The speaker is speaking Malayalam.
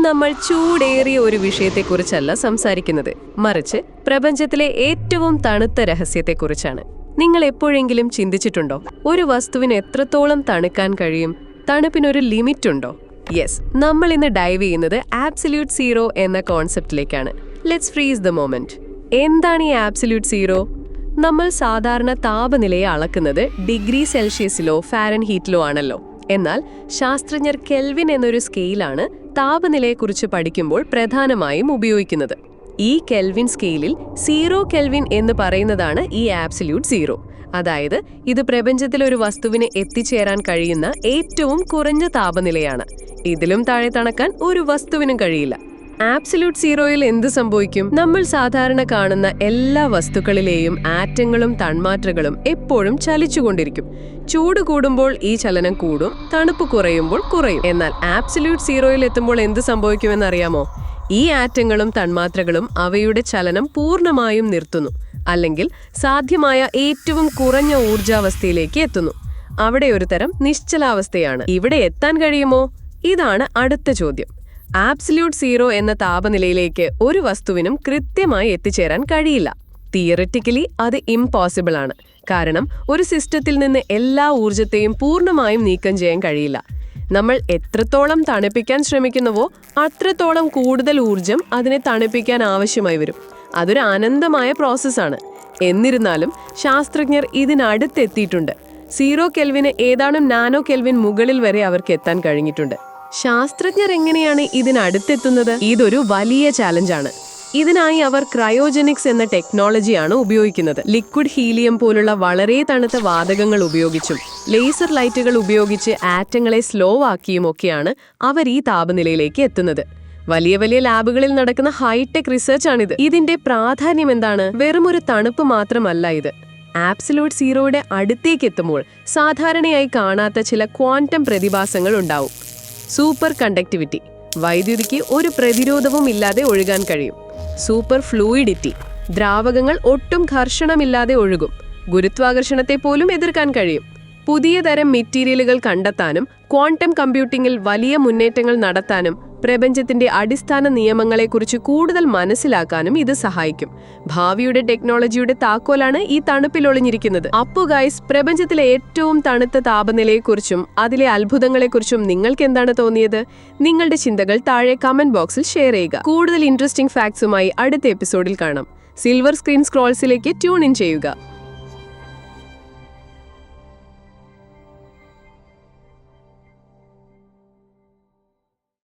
നമ്മൾ ചൂടേറിയ ഒരു വിഷയത്തെക്കുറിച്ചല്ല സംസാരിക്കുന്നത്. മറിച്ച് പ്രപഞ്ചത്തിലെ ഏറ്റവും തണുത്ത രഹസ്യത്തെക്കുറിച്ചാണ്. നിങ്ങൾ എപ്പോഴെങ്കിലും ചിന്തിച്ചിട്ടുണ്ടോ? ഒരു വസ്തുവിന് എത്രത്തോളം തണുക്കാൻ കഴിയും? തണുപ്പിനൊരു ലിമിറ്റ് ഉണ്ടോ യെസ് നമ്മൾ ഇന്ന് ഡൈവ് ചെയ്യുന്നത് ആബ്സല്യൂട്ട് സീറോ എന്ന കോൺസെപ്റ്റിലേക്കാണ്. ലെറ്റ്സ് ഫ്രീസ് ദ മോമെന്റ് എന്താണ് ഈ ആബ്സല്യൂട്ട് സീറോ? നമ്മൾ സാധാരണ താപനിലയെ അളക്കുന്നത് ഡിഗ്രി സെൽഷ്യസിലോ ഫാരൻ ഹീറ്റിലോ ആണല്ലോ. എന്നാൽ ശാസ്ത്രജ്ഞർ കെൽവിൻ എന്നൊരു സ്കെയിലാണ് താപനിലയെക്കുറിച്ച് പഠിക്കുമ്പോൾ പ്രധാനമായും ഉപയോഗിക്കുന്നത്. ഈ കെൽവിൻ സ്കെയിലിൽ സീറോ കെൽവിൻ എന്ന് പറയുന്നതാണ് ഈ ആബ്സല്യൂട്ട് സീറോ. അതായത് ഇത് പ്രപഞ്ചത്തിൽ ഒരു വസ്തുവിന് എത്തിച്ചേരാൻ കഴിയുന്ന ഏറ്റവും കുറഞ്ഞ താപനിലയാണ്. ഇതിലും താഴെ തണക്കാൻ ഒരു വസ്തുവിനും കഴിയില്ല. ആബ്സല്യൂട്ട് സീറോയിൽ എന്ത് സംഭവിക്കും? നമ്മൾ സാധാരണ കാണുന്ന എല്ലാ വസ്തുക്കളിലെയും ആറ്റങ്ങളും തന്മാത്രകളും എപ്പോഴും ചലിച്ചുകൊണ്ടിരിക്കും. ചൂട് കൂടുമ്പോൾ ഈ ചലനം കൂടും തണുപ്പ് കുറയുമ്പോൾ കുറയും. എന്നാൽ ആബ്സല്യൂട്ട് സീറോയിൽ എത്തുമ്പോൾ എന്ത് സംഭവിക്കുമെന്ന് അറിയാമോ ഈ ആറ്റങ്ങളും തന്മാത്രകളും അവയുടെ ചലനം പൂർണമായും നിർത്തുന്നു അല്ലെങ്കിൽ സാധ്യമായ ഏറ്റവും കുറഞ്ഞ ഊർജാവസ്ഥയിലേക്ക് എത്തുന്നു. അവിടെ ഒരു തരം നിശ്ചലാവസ്ഥയാണ്. ഇവിടെ എത്താൻ കഴിയുമോ? ഇതാണ് അടുത്ത ചോദ്യം. ആബ്സല്യൂട്ട് സീറോ എന്ന താപനിലയിലേക്ക് ഒരു വസ്തുവിനും കൃത്യമായി എത്തിച്ചേരാൻ കഴിയില്ല. തിയററ്റിക്കലി അത് ഇംപോസിബിൾ ആണ്. കാരണം ഒരു സിസ്റ്റത്തിൽ നിന്ന് എല്ലാ ഊർജത്തെയും പൂർണമായും നീക്കം ചെയ്യാൻ കഴിയില്ല. നമ്മൾ എത്രത്തോളം തണുപ്പിക്കാൻ ശ്രമിക്കുന്നുവോ അത്രത്തോളം കൂടുതൽ ഊർജം അതിനെ തണുപ്പിക്കാൻ ആവശ്യമായി വരും. അതൊരു അനന്തമായ പ്രോസസ്സാണ് എന്നിരുന്നാലും ശാസ്ത്രജ്ഞർ ഇതിനടുത്തെത്തിയിട്ടുണ്ട്. സീറോ കെൽവിന് ഏതാനും നാനോ കെൽവിൻ മുകളിൽ വരെ അവർക്ക് എത്താൻ കഴിഞ്ഞിട്ടുണ്ട്. ശാസ്ത്രജ്ഞർ എങ്ങനെയാണ് ഇതിനടുത്തെത്തുന്നത്? ഇതൊരു വലിയ ചാലഞ്ചാണ്. ഇതിനായി അവർ ക്രയോജനിക്സ് എന്ന ടെക്നോളജിയാണ് ഉപയോഗിക്കുന്നത്. ലിക്വിഡ് ഹീലിയം പോലുള്ള വളരെ തണുത്ത വാതകങ്ങൾ ഉപയോഗിച്ചും ലേസർ ലൈറ്റുകൾ ഉപയോഗിച്ച് ആറ്റങ്ങളെ സ്ലോ ആക്കിയും ഒക്കെയാണ് അവർ ഈ താപനിലയിലേക്ക് എത്തുന്നത്. വലിയ വലിയ ലാബുകളിൽ നടക്കുന്ന ഹൈടെക് റിസർച്ച് ആണിത് ഇതിന്റെ പ്രാധാന്യം എന്താണ്? വെറും ഒരു തണുപ്പ് മാത്രമല്ല ഇത്. ആപ്സലൂട്ട് സീറോയുടെ അടുത്തേക്ക് എത്തുമ്പോൾ സാധാരണയായി കാണാത്ത ചില ക്വാണ്ടം പ്രതിഭാസങ്ങൾ ഉണ്ടാവും. Super conductivity. വൈദ്യുതിക്ക് ഒരു പ്രതിരോധവും ഇല്ലാതെ ഒഴുകാൻ കഴിയും. Super fluidity. ദ്രാവകങ്ങൾ ഒട്ടും ഘർഷണമില്ലാതെ ഒഴുകും. ഗുരുത്വാകർഷണത്തെ പോലും എതിർക്കാൻ കഴിയും. പുതിയ തരം മെറ്റീരിയലുകൾ കണ്ടെത്താനും ക്വാണ്ടം കമ്പ്യൂട്ടിംഗിൽ വലിയ മുന്നേറ്റങ്ങൾ നടത്താനും പ്രപഞ്ചത്തിന്റെ അടിസ്ഥാന നിയമങ്ങളെക്കുറിച്ച് കൂടുതൽ മനസ്സിലാക്കാനും ഇത് സഹായിക്കും. ഭാവിയുടെ ടെക്നോളജിയുടെ താക്കോലാണ് ഈ തണുപ്പിൽ ഒളിഞ്ഞിരിക്കുന്നത്. അപ്പു ഗൈസ് പ്രപഞ്ചത്തിലെ ഏറ്റവും തണുത്ത താപനിലയെക്കുറിച്ചും അതിലെ അത്ഭുതങ്ങളെക്കുറിച്ചും നിങ്ങൾക്ക് എന്താണ് തോന്നിയത്? നിങ്ങളുടെ ചിന്തകൾ താഴെ കമന്റ് ബോക്സിൽ ഷെയർ ചെയ്യുക. കൂടുതൽ ഇൻട്രസ്റ്റിംഗ് ഫാക്ട്സുമായി അടുത്ത എപ്പിസോഡിൽ കാണാം. സിൽവർ സ്ക്രീൻ സ്ക്രോൾസിലേക്ക് ട്യൂൺ ഇൻ ചെയ്യുക.